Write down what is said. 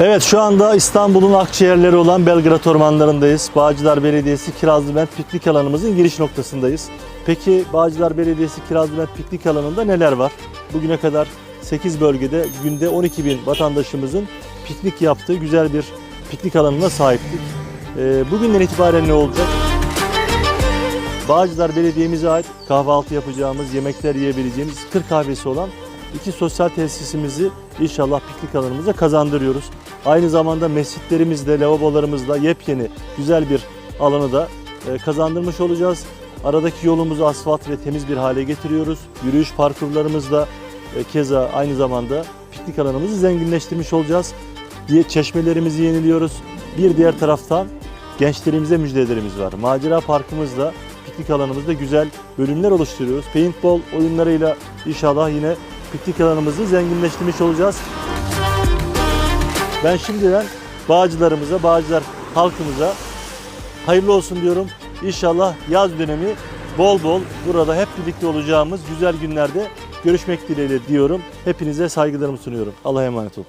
Evet şu anda İstanbul'un akciğerleri olan Belgrad ormanlarındayız. Bağcılar Belediyesi Kirazlıbent piknik alanımızın giriş noktasındayız. Peki Bağcılar Belediyesi Kirazlıbent piknik alanında neler var? Bugüne kadar 8 bölgede günde 12 bin vatandaşımızın piknik yaptığı güzel bir piknik alanına sahiptik. Ee, bugünden itibaren ne olacak? Bağcılar Belediye'mize ait kahvaltı yapacağımız, yemekler yiyebileceğimiz kır kahvesi olan iki sosyal tesisimizi inşallah piknik alanımıza kazandırıyoruz. Aynı zamanda mescitlerimizde, lavabolarımızda yepyeni güzel bir alanı da e, kazandırmış olacağız. Aradaki yolumuzu asfalt ve temiz bir hale getiriyoruz. Yürüyüş parkurlarımızda e, keza aynı zamanda piknik alanımızı zenginleştirmiş olacağız. Diye çeşmelerimizi yeniliyoruz. Bir diğer taraftan gençlerimize müjdelerimiz var. Macera Parkımızda piknik alanımızda güzel bölümler oluşturuyoruz. Paintball oyunlarıyla inşallah yine piknik alanımızı zenginleştirmiş olacağız. Ben şimdiden bağcılarımıza, bağcılar halkımıza hayırlı olsun diyorum. İnşallah yaz dönemi bol bol burada hep birlikte olacağımız güzel günlerde görüşmek dileğiyle diyorum. Hepinize saygılarımı sunuyorum. Allah'a emanet olun.